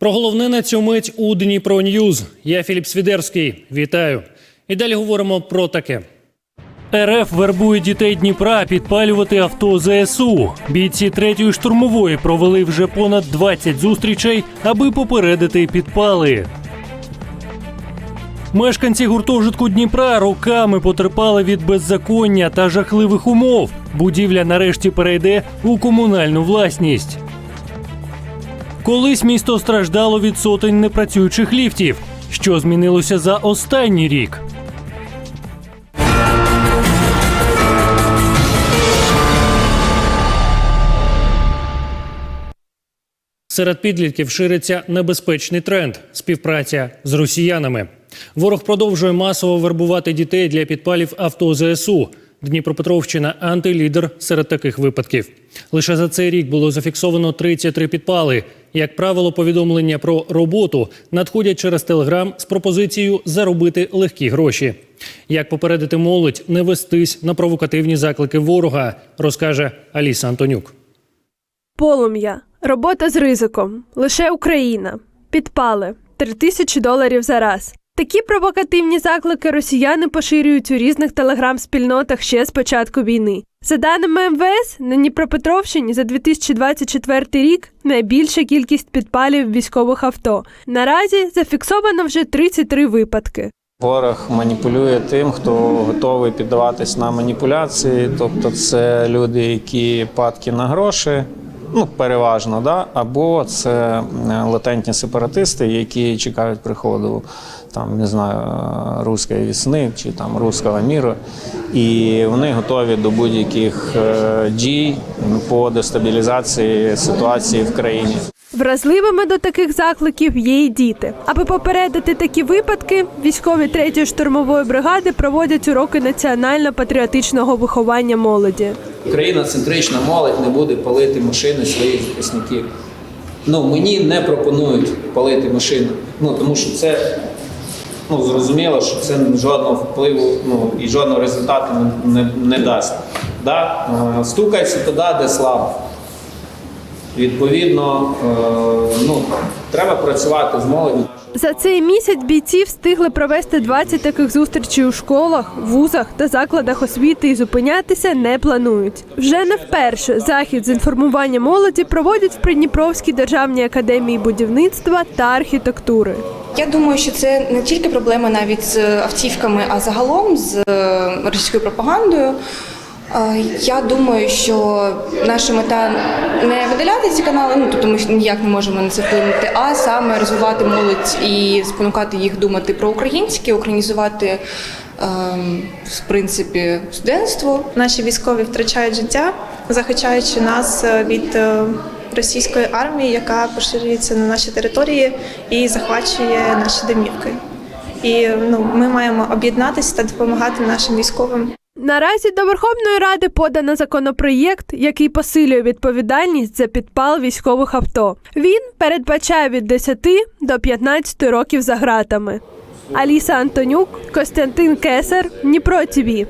Про головне на цю мить у Дніпро Ньюз. Я Філіп Свідерський. Вітаю. І далі говоримо про таке. РФ вербує дітей Дніпра підпалювати авто ЗСУ. Бійці третьої штурмової провели вже понад 20 зустрічей, аби попередити підпали. Мешканці гуртожитку Дніпра роками потерпали від беззаконня та жахливих умов. Будівля нарешті перейде у комунальну власність. Колись місто страждало від сотень непрацюючих ліфтів. Що змінилося за останній рік? Серед підлітків шириться небезпечний тренд співпраця з росіянами. Ворог продовжує масово вербувати дітей для підпалів авто ЗСУ. Дніпропетровщина антилідер серед таких випадків. Лише за цей рік було зафіксовано 33 підпали. Як правило, повідомлення про роботу надходять через телеграм з пропозицією заробити легкі гроші. Як попередити молодь не вестись на провокативні заклики ворога, розкаже Аліса Антонюк. Полум'я. Робота з ризиком. Лише Україна. Підпали. Три тисячі доларів за раз. Такі провокативні заклики росіяни поширюють у різних телеграм-спільнотах ще з початку війни. За даними МВС, на Дніпропетровщині за 2024 рік найбільша кількість підпалів військових авто. Наразі зафіксовано вже 33 випадки. Ворог маніпулює тим, хто готовий піддаватись на маніпуляції, тобто це люди, які падки на гроші, ну переважно, да? або це е, латентні сепаратисти, які чекають приходу там не знаю руської весни чи там руського міру, і вони готові до будь-яких е, дій по дестабілізації ситуації в країні. Вразливими до таких закликів є й діти. Аби попередити такі випадки, військові 3-ї штурмової бригади проводять уроки національно-патріотичного виховання молоді. Україна-центрична молодь не буде палити машини своїх захисників. Ну, мені не пропонують палити машину. Ну, тому що це ну, зрозуміло, що це жодного впливу ну, і жодного результату не, не, не дасть. Да? стукається Стукайся туди, де слабо. Відповідно, е, ну, треба працювати з молоддю. За цей місяць бійці встигли провести 20 таких зустрічей у школах, вузах та закладах освіти і зупинятися не планують. Вже не вперше захід з інформування молоді проводять в Придніпровській державній академії будівництва та архітектури. Я думаю, що це не тільки проблема навіть з автівками, а загалом з е, російською пропагандою. Е, Я думаю, що наша мета не видаляти ці канали, ну тобто ми ніяк не можемо на це вплинути, а саме розвивати молодь і спонукати їх думати про українське, українізувати ем, в принципі студентство. Наші військові втрачають життя, захищаючи нас е, від е, російської армії, яка поширюється на наші території і захвачує наші домівки. І ну, ми маємо об'єднатися та допомагати нашим військовим. Наразі до Верховної Ради подано законопроєкт, який посилює відповідальність за підпал військових авто. Він передбачає від 10 до 15 років за ґратами. Аліса Антонюк, Костянтин Кесар, Дніпро ТІВІ.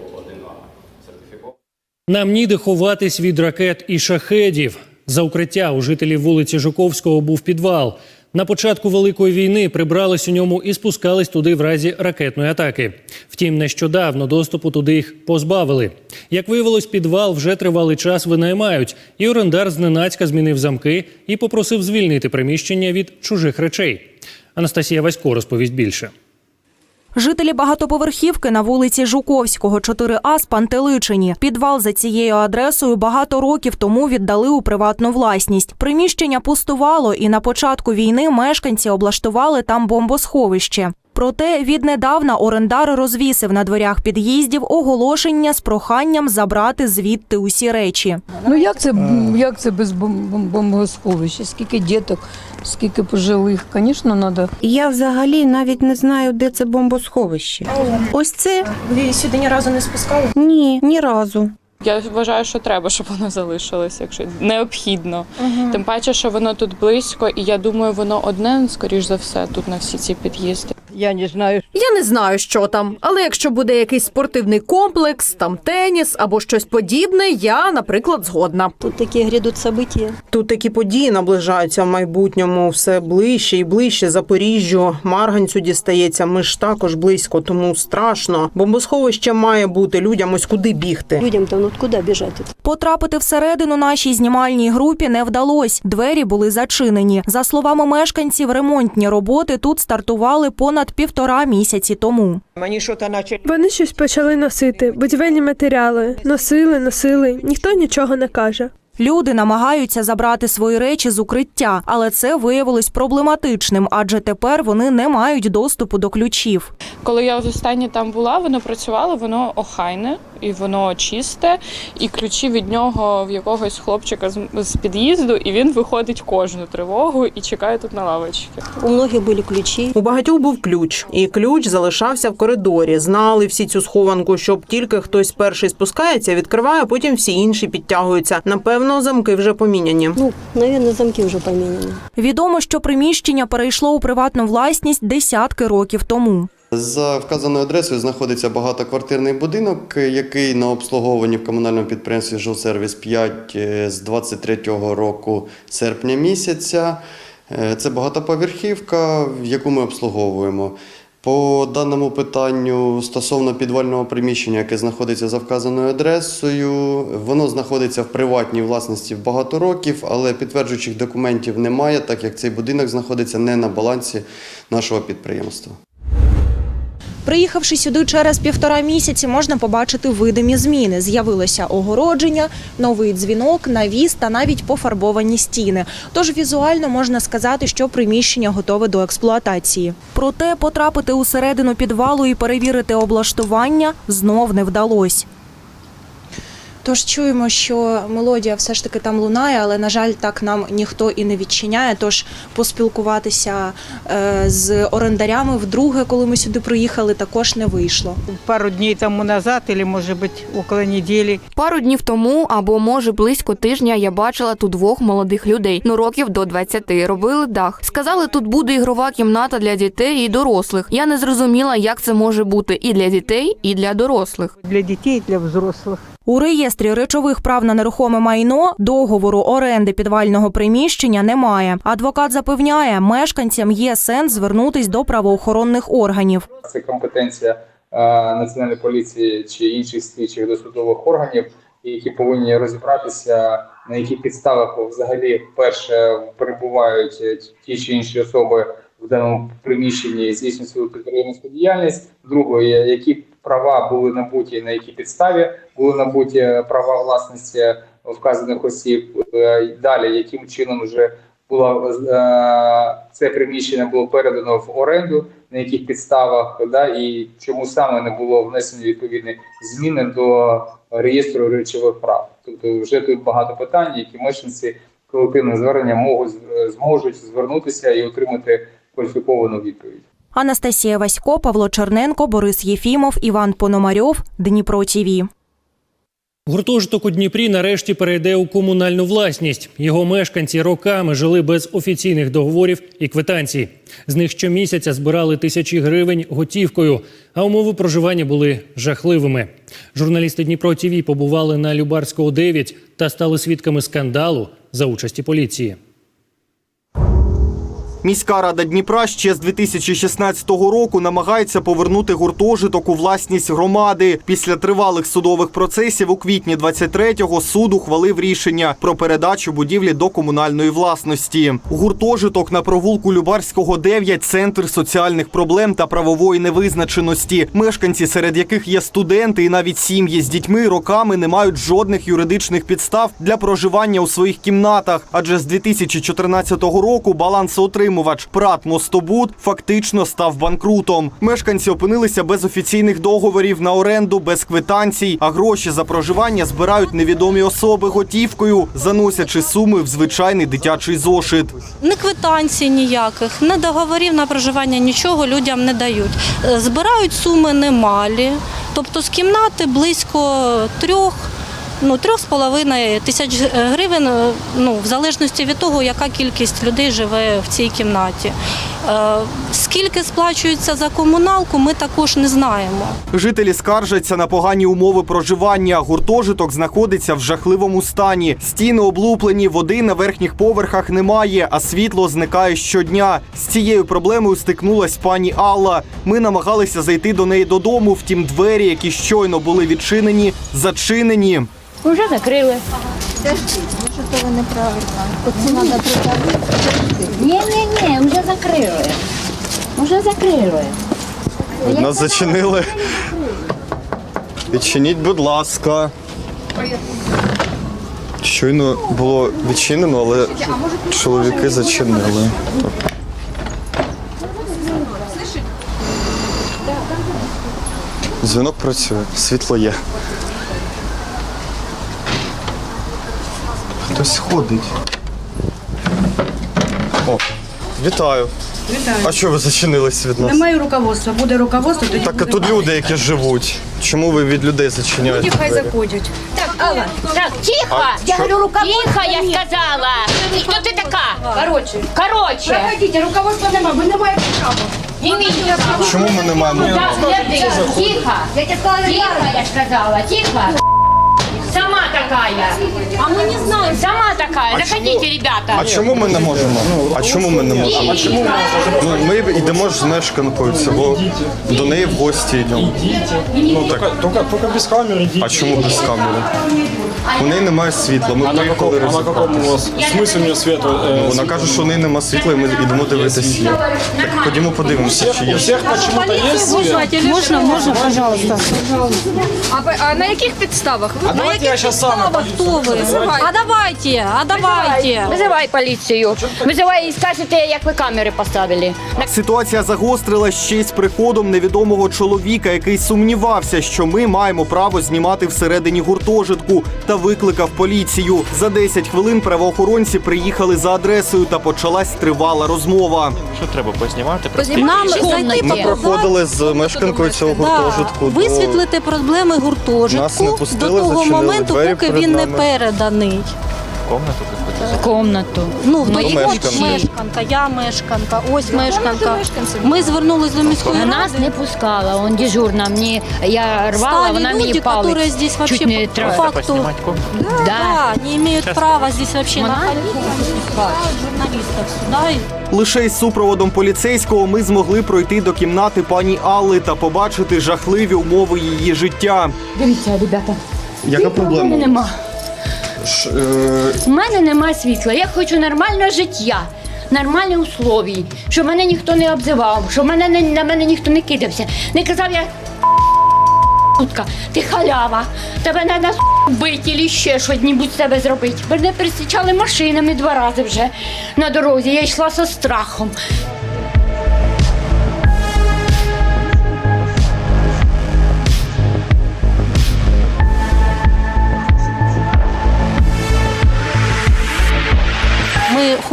Нам ніде ховатись від ракет і шахедів. За укриття у жителів вулиці Жуковського був підвал. На початку великої війни прибрались у ньому і спускались туди в разі ракетної атаки. Втім, нещодавно доступу туди їх позбавили. Як виявилось, підвал вже тривалий час винаймають, і орендар зненацька змінив замки і попросив звільнити приміщення від чужих речей. Анастасія Васько розповість більше. Жителі багатоповерхівки на вулиці Жуковського, 4А спантеличені. Підвал за цією адресою багато років тому віддали у приватну власність. Приміщення пустувало, і на початку війни мешканці облаштували там бомбосховище. Проте віднедавна орендар розвісив на дверях під'їздів оголошення з проханням забрати звідти усі речі. Ну як це, як це без бом- бом- бомбосховища? Скільки діток, скільки пожилих? Звісно, треба. Я взагалі навіть не знаю, де це бомбосховище. Ось це Ви сюди ні разу не спускали? ні, ні разу. Я вважаю, що треба, щоб воно залишилось, якщо необхідно. Тим паче, що воно тут близько, і я думаю, воно одне, скоріш за все, тут на всі ці під'їзди. Я не знаю, Я не знаю, що там, але якщо буде якийсь спортивний комплекс, там теніс або щось подібне, я, наприклад, згодна. Тут такі грядуть события. Тут такі події наближаються в майбутньому все ближче і ближче. Запоріжжю, Марганцю дістається. Ми ж також близько, тому страшно. Бомбосховище має бути людям ось куди бігти. Людям там ну куди біжати? Потрапити всередину нашій знімальній групі не вдалось. Двері були зачинені. За словами мешканців, ремонтні роботи тут стартували понад півтора місяці тому. Вони щось почали носити, будівельні матеріали. Носили, носили, ніхто нічого не каже. Люди намагаються забрати свої речі з укриття, але це виявилось проблематичним, адже тепер вони не мають доступу до ключів. Коли я останнє там була, воно працювало, воно охайне і воно чисте, і ключі від нього в якогось хлопчика з, з під'їзду, і він виходить кожну тривогу і чекає тут на лавочці. У многих були ключі. У багатьох був ключ, і ключ залишався в коридорі. Знали всі цю схованку, щоб тільки хтось перший спускається, відкриває, а потім всі інші підтягуються. Напевно, замки вже поміняні. Ну, навіть замки вже поміняні. Відомо, що приміщення перейшло у приватну власність десятки років тому. За вказаною адресою знаходиться багатоквартирний будинок, який на обслуговуванні в комунальному підприємстві «Жилсервіс 5» з 23 року серпня місяця. Е, Це багатоповерхівка, в яку ми обслуговуємо. По даному питанню стосовно підвального приміщення, яке знаходиться за вказаною адресою, воно знаходиться в приватній власності багато років, але підтверджуючих документів немає, так як цей будинок знаходиться не на балансі нашого підприємства. Приїхавши сюди через півтора місяці, можна побачити видимі зміни. З'явилося огородження, новий дзвінок, навіс та навіть пофарбовані стіни. Тож візуально можна сказати, що приміщення готове до експлуатації. Проте потрапити усередину підвалу і перевірити облаштування знов не вдалося. Тож чуємо, що мелодія все ж таки там лунає, але на жаль, так нам ніхто і не відчиняє. Тож поспілкуватися е, з орендарями вдруге, коли ми сюди приїхали, також не вийшло. пару дней тому назад, или, может быть, около недели. Пару днів тому або може близько тижня я бачила тут двох молодих людей, ну років до 20, робили дах. Сказали, тут буде ігрова кімната для дітей і дорослих. Я не зрозуміла, як це може бути і для дітей, і для дорослих. Для детей, и для взрослых. У реєстрі речових прав на нерухоме майно договору оренди підвального приміщення немає. Адвокат запевняє, мешканцям є сенс звернутись до правоохоронних органів. Це компетенція е, національної поліції чи інших слідчих досудових органів, які повинні розібратися на яких підставах взагалі перше перебувають ті чи інші особи в даному приміщенні здійснюють свою підприємницьку діяльність. Друге, які права були набуті, на якій підставі були набуті права власності вказаних осіб. Е, Далі, яким чином вже було е, це приміщення було передано в оренду, на яких підставах, да, і чому саме не було внесено відповідні зміни до реєстру речових прав. Тобто вже тут багато питань, які мешканці колективного звернення можуть зможуть звернутися і отримати кваліфіковану відповідь. Анастасія Васько, Павло Черненко, Борис Єфімов, Іван Пономарьов, Дніпро ТІВІ. Гуртожиток у Дніпрі нарешті перейде у комунальну власність. Його мешканці роками жили без офіційних договорів і квитанцій. З них щомісяця збирали тисячі гривень готівкою, а умови проживання були жахливими. Журналісти Дніпро ТІВІ побували на Любарського 9 та стали свідками скандалу за участі поліції. Міська рада Дніпра ще з 2016 року намагається повернути гуртожиток у власність громади. Після тривалих судових процесів у квітні 23-го суд ухвалив рішення про передачу будівлі до комунальної власності. Гуртожиток на провулку Любарського 9 – центр соціальних проблем та правової невизначеності. Мешканці, серед яких є студенти і навіть сім'ї з дітьми, роками не мають жодних юридичних підстав для проживання у своїх кімнатах. Адже з 2014 року балансоотримувач Прат Мостобуд фактично став банкрутом. Мешканці опинилися без офіційних договорів на оренду, без квитанцій, а гроші за проживання збирають невідомі особи готівкою, заносячи суми в звичайний дитячий зошит. Ні квитанцій ніяких, ні договорів на проживання, нічого людям не дають. Е, Збирають суми немалі, тобто з кімнати близько трьох ну 3,5 тисяч гривень, е, ну в залежності від того, яка кількість людей живе в цій кімнаті. Е, Скільки сплачується за комуналку, ми також не знаємо. Жителі скаржаться на погані умови проживання. Гуртожиток знаходиться в жахливому стані. Стіни облуплені, води на верхніх поверхах немає, а світло зникає щодня. З цією проблемою стикнулась пані Алла. Ми намагалися зайти до неї додому, втім двері, які щойно були відчинені, зачинені. Уже закрили. Подожди, може, це неправильно. Оце треба притягнути. Ні, ні, ні, вже закрили. Вже закрили. Нас зачинили. Відчиніть, будь ласка. Щойно було відчинено, але чоловіки зачинили. Дзвінок працює, світло є. Хтось ходить. О, вітаю. Вітаю. А що ви зачинились від нас? Немає руководства. Буде руководство, тоді Так а буде тут люди, які живуть. Чому ви від людей зачиняєте? Люди хай двері? заходять. Так, Алла, так, тихо! А я що? говорю, руководство Тихо, я сказала! Хто ти така? Короче. Короче. Проходите, руководства нема, ви не маєте права. Не имеете. Чому ми не маємо Так? Тихо! Я тебе сказала, тихо, я сказала, тихо! Такая. А мы не знаем. Сама такая. А Заходите, чому- ребята. А чому ми не можемо? А чому ми не можемо? А чому ми Ну, ми йдемо ж з мешканкою цього, до неї в гості йдемо. Ну так, Только, только, только без камери. А чому без камери? У неї немає світла, ми приїхали розібратися. В смысле у нее света? Ну, вона каже, що у неї немає світла, і ми йдемо дивитися. Так ходімо подивимося, чи є. У всех почему-то есть свет. Можна, можна, пожалуйста. А, ви- а на яких підставах? А давайте я сейчас сам Хто ви? А давайте, а давайте. Визивай поліцію. Визивай і скажете, як ви камери поставили. Ситуація загострилась ще й з приходом невідомого чоловіка, який сумнівався, що ми маємо право знімати всередині гуртожитку, та викликав поліцію. За 10 хвилин правоохоронці приїхали за адресою та почалась тривала розмова. Що треба познімати? Нам зайти Ми проходили з мешканкою цього гуртожитку. до- Висвітлити проблеми Нас не гуртожитку пустили, до того зачинили моменту, двері поки перед він не нами. переданий. Комнату Комнату. Ну, хто Мої є мешканка, я мешканка, ось мешканка. Ми звернулись до міської Вона нас не пускала, он дежурна. Мені я рвала, Стали вона люди, мені палець. которые здесь вообще чуть не по факту да, Да. да, не имеют права здесь вообще Вона- находиться. Журналистов сюда. и Лише із супроводом поліцейського ми змогли пройти до кімнати пані Алли та побачити жахливі умови її життя. Дивіться, ребята. Яка проблема? нема. Ш- е, У мене нема світла. Я хочу нормального життя. Нормальні условій, щоб мене ніхто не обзивав, щоб мене не- на мене ніхто не кидався. Не казав я «Сутка, ти халява, тебе треба вбити або ще щось з тебе зробити. Мене пересічали машинами два рази вже на дорозі. Я йшла зі страхом.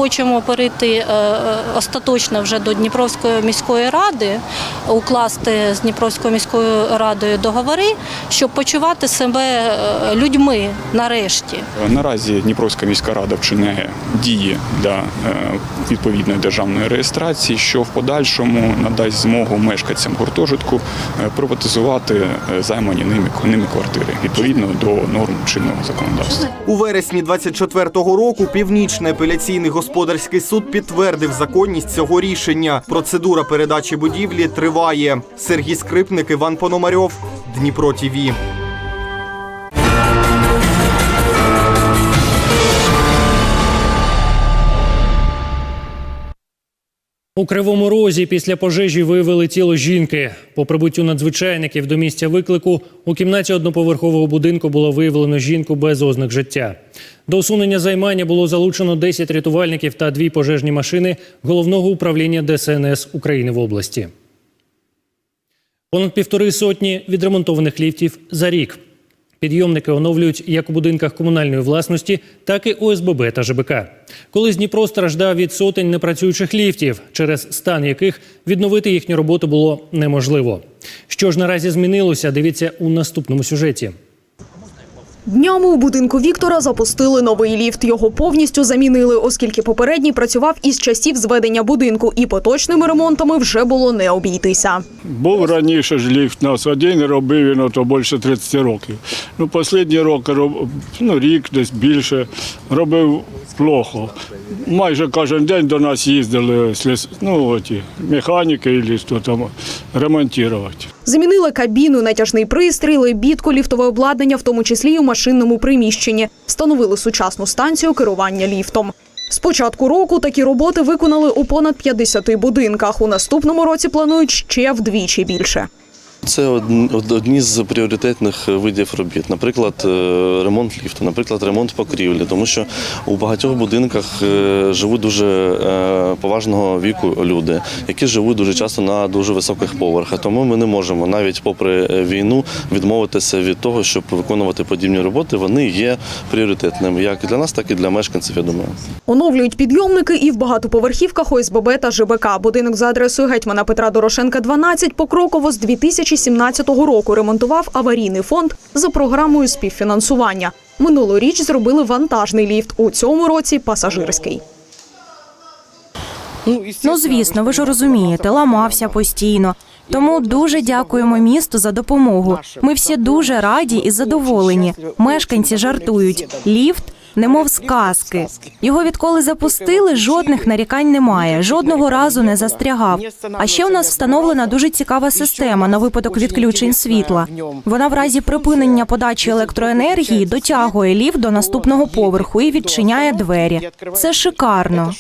Хочемо перейти е, е, остаточно вже до Дніпровської міської ради, укласти з Дніпровською міською радою договори, щоб почувати себе е, людьми нарешті. Наразі Дніпровська міська рада вчиняє дії для відповідної державної реєстрації, що в подальшому надасть змогу мешканцям гуртожитку приватизувати займані ними, ними квартири відповідно до норм чинного законодавства. У вересні 24-го року Північний апеляційний господарський суд підтвердив законність цього рішення. Процедура передачі будівлі триває. Сергій Скрипник, Іван Пономарьов, Дніпро ТІВІ. У Кривому Розі після пожежі виявили тіло жінки. По прибуттю надзвичайників до місця виклику у кімнаті одноповерхового будинку було виявлено жінку без ознак життя. До усунення займання було залучено 10 рятувальників та дві пожежні машини головного управління ДСНС України в області. Понад півтори сотні відремонтованих ліфтів за рік. Підйомники оновлюють як у будинках комунальної власності, так і ОСББ та ЖБК. Колись Дніпро страждав від сотень непрацюючих ліфтів, через стан яких відновити їхню роботу було неможливо. Що ж наразі змінилося? Дивіться у наступному сюжеті. Днями у будинку Віктора запустили новий ліфт. Його повністю замінили, оскільки попередній працював із часів зведення будинку, і поточними ремонтами вже було не обійтися. Був раніше ж ліфт нас один робив він ото більше 30 років. Ну, останні роки ну, рік десь більше робив плохо. Майже кожен день до нас їздили ну, оті, механіки і що там ремонтувати. Замінили кабіну, натяжний пристрій, лебідку, ліфтове обладнання, в тому числі й у машинному приміщенні. Встановили сучасну станцію керування ліфтом. З початку року такі роботи виконали у понад 50 будинках. У наступному році планують ще вдвічі більше. Це од- од- одні з пріоритетних видів робіт. Наприклад, е, ремонт ліфту, наприклад, ремонт покрівлі, тому що у багатьох будинках е, живуть дуже е, поважного віку люди, які живуть дуже часто на дуже високих поверхах. Тому ми не можемо навіть попри війну відмовитися від того, щоб виконувати подібні роботи. Вони є пріоритетними як для нас, так і для мешканців. Я думаю. Оновлюють підйомники і в багатоповерхівках ОСББ та ЖБК. Будинок за адресою гетьмана Петра Дорошенка, 12, покроково з 2017 року ремонтував аварійний фонд за програмою співфінансування. Минулоріч зробили вантажний ліфт. У цьому році пасажирський. Ну, звісно, ви ж розумієте, ламався постійно. Тому дуже дякуємо місту за допомогу. Ми всі дуже раді і задоволені. Мешканці жартують. Ліфт. Немов з казки. Його відколи запустили, жодних нарікань немає, жодного разу не застрягав. А ще у нас встановлена дуже цікава система на випадок відключень світла. Вона в разі припинення подачі електроенергії дотягує лів до наступного поверху і відчиняє двері. Це шикарно.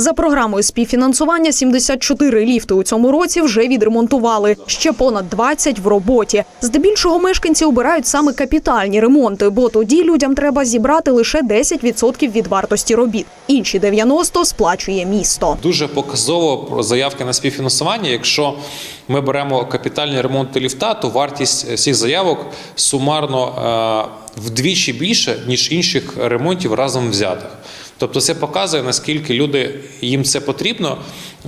За програмою співфінансування 74 ліфти у цьому році вже відремонтували. Ще понад 20 в роботі. Здебільшого мешканці обирають саме капітальні ремонти, бо тоді людям треба зібрати лише 10% від вартості робіт. Інші 90% сплачує місто. Дуже показово про заявки на співфінансування. Якщо ми беремо капітальні ремонти ліфта, то вартість всіх заявок сумарно е, вдвічі більше, ніж інших ремонтів разом взятих. Тобто це показує, наскільки люди їм це потрібно.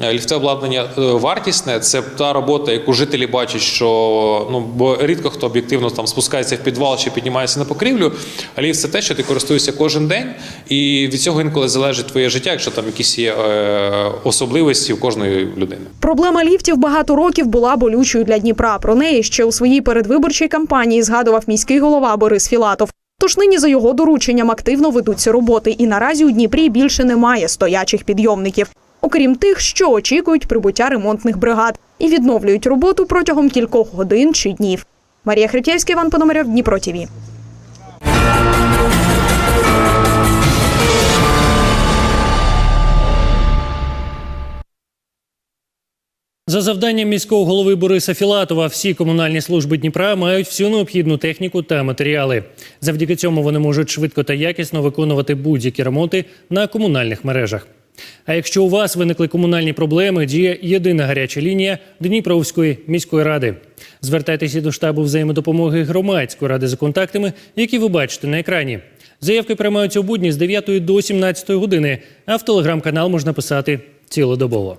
Е, Ліфтове обладнання е, вартісне. Це та робота, яку жителі бачать, що ну бо рідко хто об'єктивно там спускається в підвал чи піднімається на покрівлю. А ліфт це те, що ти користуєшся кожен день, і від цього інколи залежить твоє життя, якщо там якісь є е, особливості у кожної людини. Проблема ліфтів багато років була болючою для Дніпра. Про неї ще у своїй передвиборчій кампанії згадував міський голова Борис Філатов. Тож нині за його дорученням активно ведуться роботи, і наразі у Дніпрі більше немає стоячих підйомників. Окрім тих, що очікують прибуття ремонтних бригад і відновлюють роботу протягом кількох годин чи днів. Марія Хритєвська, Іван Пономарьов, Дніпро ТІВІ. За завданням міського голови Бориса Філатова, всі комунальні служби Дніпра мають всю необхідну техніку та матеріали. Завдяки цьому вони можуть швидко та якісно виконувати будь-які ремонти на комунальних мережах. А якщо у вас виникли комунальні проблеми, діє єдина гаряча лінія Дніпровської міської ради. Звертайтеся до штабу взаємодопомоги громадської ради за контактами, які ви бачите на екрані. Заявки приймаються у будні з 9 до 17 години, а в телеграм-канал можна писати цілодобово.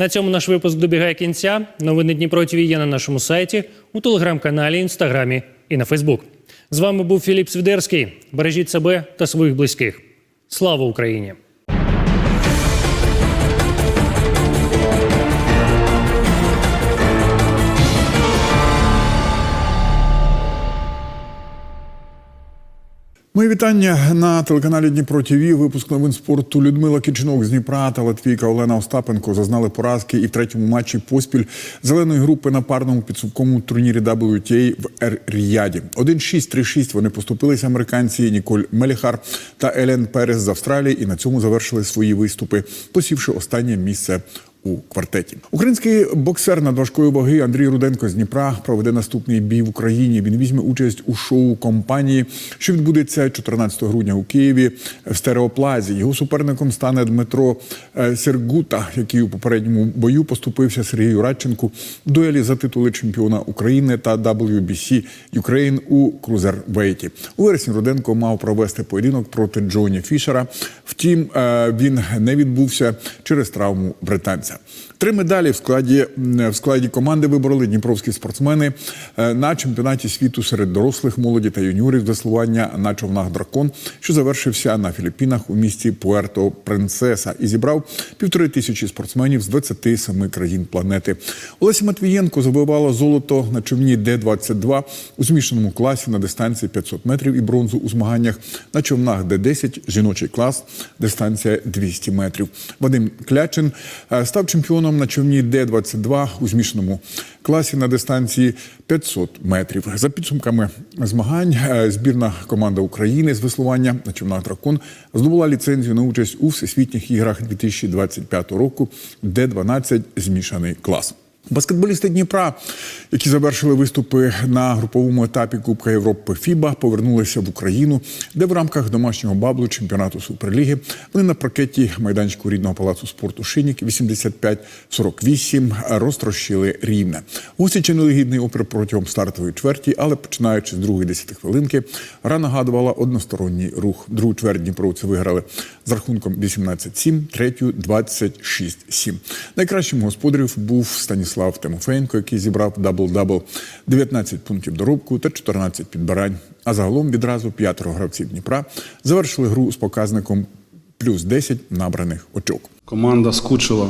На цьому наш випуск добігає кінця. Новини Дніпро ТВ є на нашому сайті, у телеграм-каналі, інстаграмі і на Фейсбук. З вами був Філіп Свідерський. Бережіть себе та своїх близьких. Слава Україні! Мої вітання на телеканалі Дніпро ТВ. Випуск новин спорту Людмила Кічнок з Дніпра та Латвійка Олена Остапенко зазнали поразки і в третьому матчі поспіль зеленої групи на парному підсумковому турнірі WTA в Ер-Ріяді. 1-6, 3-6 вони поступилися американці Ніколь Меліхар та Елен Перес з Австралії і на цьому завершили свої виступи, посівши останнє місце у квартеті. Український боксер надважкої ваги Андрій Руденко з Дніпра проведе наступний бій в Україні. Він візьме участь у шоу компанії, що відбудеться 14 грудня у Києві в стереоплазі. Його суперником стане Дмитро е, Сергута, який у попередньому бою поступився Сергію Радченку в дуелі за титули чемпіона України та WBC Ukraine у крузервейті. У вересні Руденко мав провести поєдинок проти Джоні Фішера. Втім, е, він не відбувся через травму британця. Відбувається. Три медалі в складі в складі команди вибороли дніпровські спортсмени е, на чемпіонаті світу серед дорослих, молоді та юніорів з веслування на човнах дракон, що завершився на Філіппінах у місті Пуерто Принцеса і зібрав півтори тисячі спортсменів з 27 країн планети. Олеся Матвієнко завоювала золото на човні Д-22 у змішаному класі на дистанції 500 метрів і бронзу у змаганнях на човнах Д-10 жіночий клас, дистанція 200 метрів. Вадим Клячин е, став чемпіоном на човні Д-22 у змішаному класі на дистанції 500 метрів. За підсумками змагань, е, збірна команда України з веслування на човнах дракон здобула ліцензію на участь у всесвітніх іграх 2025 року, Д-12 змішаний клас. Баскетболісти Дніпра, які завершили виступи на груповому етапі Кубка Європи ФІБА, повернулися в Україну, де в рамках домашнього баблу чемпіонату Суперліги вони на паркеті майданчику рідного палацу спорту Шинік 85-48 розтрощили рівне. Гості чинили гідний опір протягом стартової чверті, але починаючи з другої десяти хвилинки, гра нагадувала односторонній рух. Другу чверть дніпровці виграли з рахунком 18-7, третю 26-7. Найкращим господарів був Станіслав Тимофеєнко, який зібрав дабл-дабл 19 пунктів доробку та 14 підбирань. А загалом відразу п'ятеро гравців Дніпра завершили гру з показником плюс 10 набраних очок. Команда скучила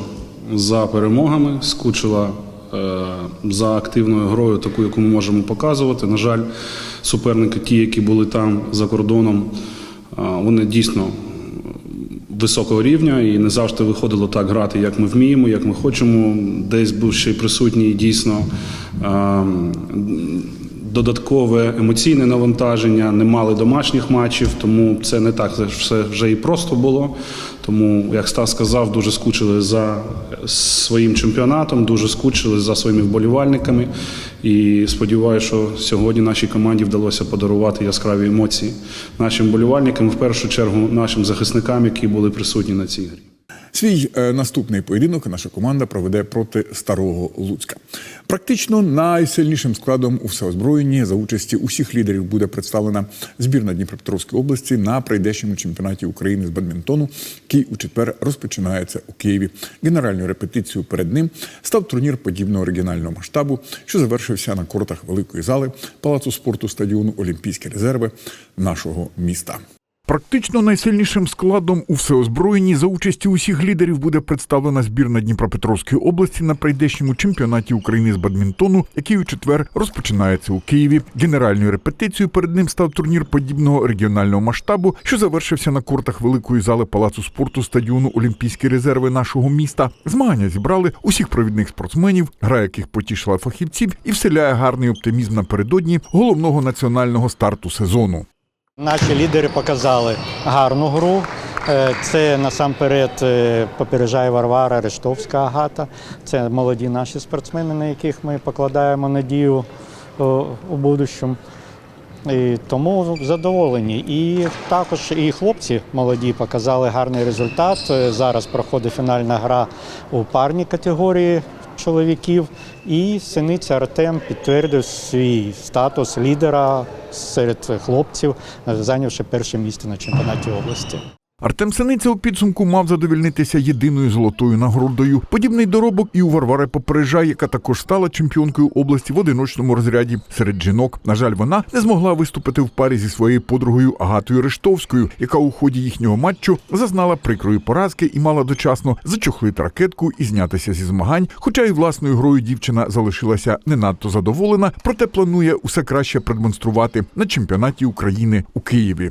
за перемогами, скучила е, за активною грою, таку, яку ми можемо показувати. На жаль, суперники, ті, які були там за кордоном, е, вони дійсно високого рівня і не завжди виходило так грати, як ми вміємо, як ми хочемо. Десь був ще й присутній дійсно. е, Додаткове емоційне навантаження, не мали домашніх матчів, тому це не так все вже і просто було. Тому, як Стас сказав, дуже скучили за своїм чемпіонатом, дуже скучили за своїми вболівальниками. І сподіваюся, що сьогодні нашій команді вдалося подарувати яскраві емоції нашим вболівальникам, в першу чергу нашим захисникам, які були присутні на цій грі. Свій е, наступний поєдинок наша команда проведе проти старого Луцька. Практично найсильнішим складом у всеозброєнні за участі усіх лідерів буде представлена збірна Дніпропетровської області на прийдешньому чемпіонаті України з бадмінтону, який у четвер розпочинається у Києві. Генеральною репетицією перед ним став турнір подібного регіонального масштабу, що завершився на кортах великої зали палацу спорту стадіону Олімпійські резерви нашого міста. Практично найсильнішим складом у всеозброєнні за участі усіх лідерів буде представлена збірна Дніпропетровської області на прийдешньому чемпіонаті України з бадмінтону, який у четвер розпочинається у Києві. Генеральною репетицією перед ним став турнір подібного регіонального масштабу, що завершився на кортах великої зали палацу спорту стадіону Олімпійські резерви нашого міста. Змагання зібрали усіх провідних спортсменів, гра яких потішила фахівців і вселяє гарний оптимізм напередодні головного національного старту сезону. Наші лідери показали гарну гру. Е, Це насамперед е, попереджає Варвара Рештовська Агата. Це молоді наші спортсмени, на яких ми покладаємо надію у будущому. І тому задоволені. І також і хлопці молоді показали гарний результат. Е, Зараз проходить фінальна гра у парній категорії чоловіків. І синиця Артем підтвердив свій статус лідера серед хлопців, зайнявши перше місце на чемпіонаті області. Артем Синиця у підсумку мав задовільнитися єдиною золотою нагородою. Подібний доробок і у Варвари Попережа, яка також стала чемпіонкою області в одиночному розряді серед жінок. На жаль, вона не змогла виступити в парі зі своєю подругою Агатою Рештовською, яка у ході їхнього матчу зазнала прикрої поразки і мала дочасно зачохлити ракетку і знятися зі змагань. Хоча й власною грою дівчина залишилася не надто задоволена, проте планує усе краще продемонструвати на чемпіонаті України у Києві.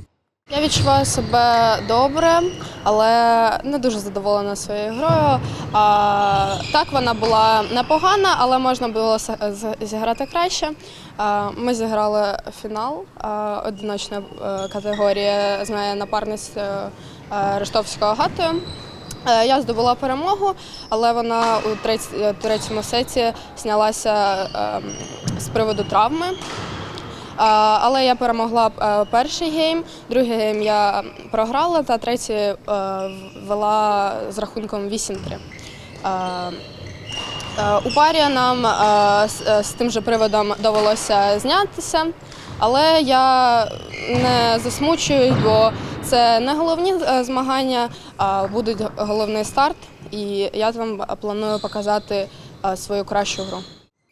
Я відчуваю себе добре, але не дуже задоволена своєю грою. А, так, вона була непогана, але можна було зіграти краще. А, ми зіграли фінал а, одиночної е, категорії з моєю напарницею е, Рештовською Е, Я здобула перемогу, але вона у третьому сеті знялася ем, з приводу травми. Але я перемогла е, перший гейм, другий гейм я програла, та третій е, вела з рахунком 8-3. Е, У парі нам з- тим же приводом довелося знятися, але я не засмучуюсь, бо це не головні змагання, а буде головний старт. і я там планую показати свою кращу гру.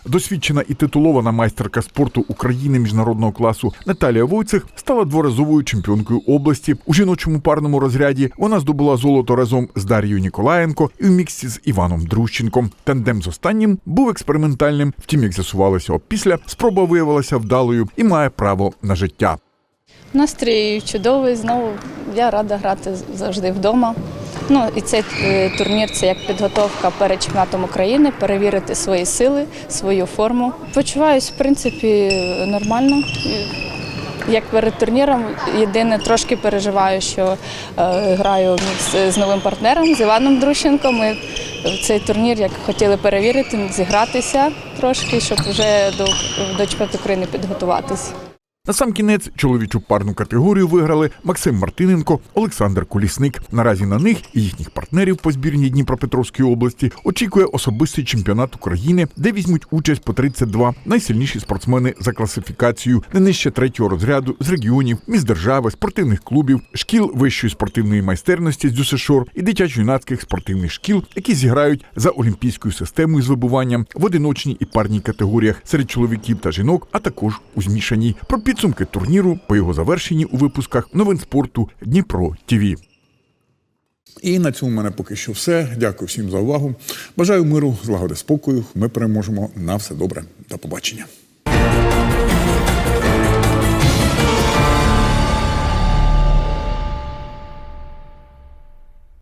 Досвідчена і титулована майстерка спорту України міжнародного класу Наталія Войцех стала дворазовою чемпіонкою області. У жіночому парному розряді вона здобула золото разом з Дар'єю Ніколаєнко і в міксі з Іваном Друщенком. Тандем з останнім був експериментальним. Втім, як з'ясувалося опісля, спроба виявилася вдалою і має право на життя. Настрій чудовий. Знову я рада грати завжди вдома. Ну і цей е, турнір це як підготовка перед чемпіонатом України, перевірити свої сили, свою форму. Почуваюсь, в принципі, нормально. Як перед турніром, єдине трошки переживаю, що е, граю мікс з новим партнером з Іваном Друщенком. Ми цей турнір як хотіли перевірити, зігратися трошки, щоб вже до, до чемпіонату України підготуватись. На сам кінець чоловічу парну категорію виграли Максим Мартиненко, Олександр Колісник. Наразі на них і їхніх партнерів по збірній Дніпропетровської області очікує особистий чемпіонат України, де візьмуть участь по 32 найсильніші спортсмени за класифікацією не нижче третього розряду з регіонів, міст держави, спортивних клубів, шкіл вищої спортивної майстерності з ДЮСШОР і дитячо-юнацьких спортивних шкіл, які зіграють за олімпійською системою з вибуванням в одиночній і парній категоріях серед чоловіків та жінок, а також у змішаній. Про підсумки турніру по його завершенні у випусках новин спорту Дніпро ТІВІ. І на цьому в мене поки що все. Дякую всім за увагу. Бажаю миру, злагоди, спокою. Ми переможемо. На все добре. До побачення.